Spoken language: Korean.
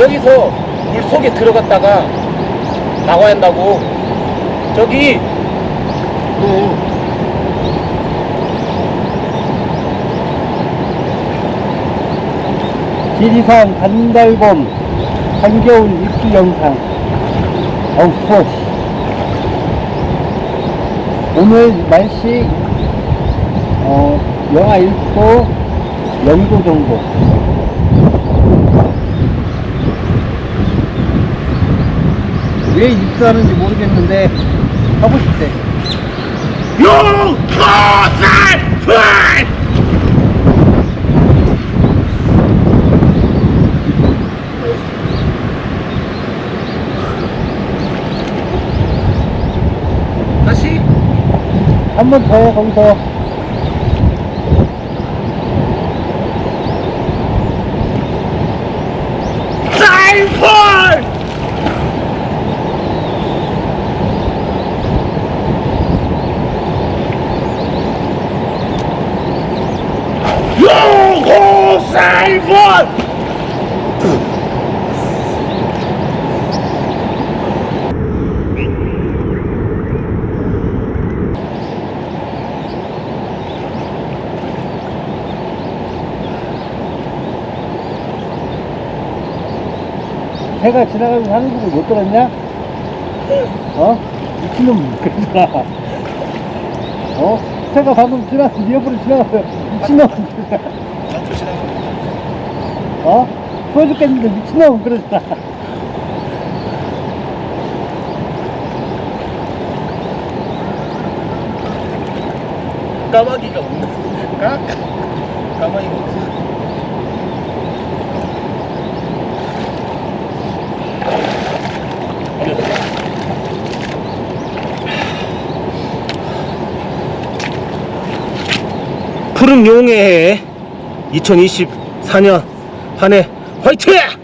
저기서 물 속에 들어갔다가 나와야 한다고. 저기 네. 지리산 단달봄 한겨울 입수 영상 어우. 오늘 날씨 어 영하 1도 0도 정도 왜 입수하는지 모르겠는데 하고 싶대. 다시? 한 번 더 거기서 사이 사이펀! 해가 지나가면서 하는 소리 못 들었냐? 어? 미친놈 그러잖아 어? 해가 방금 지나 네 옆으로 지나가서 미친놈 어? 추워 죽겠는데 미친놈 그러잖아 까마귀가 없네. 까? 까마귀가 없어. 푸른 용의 해 2024년 한해 화이팅!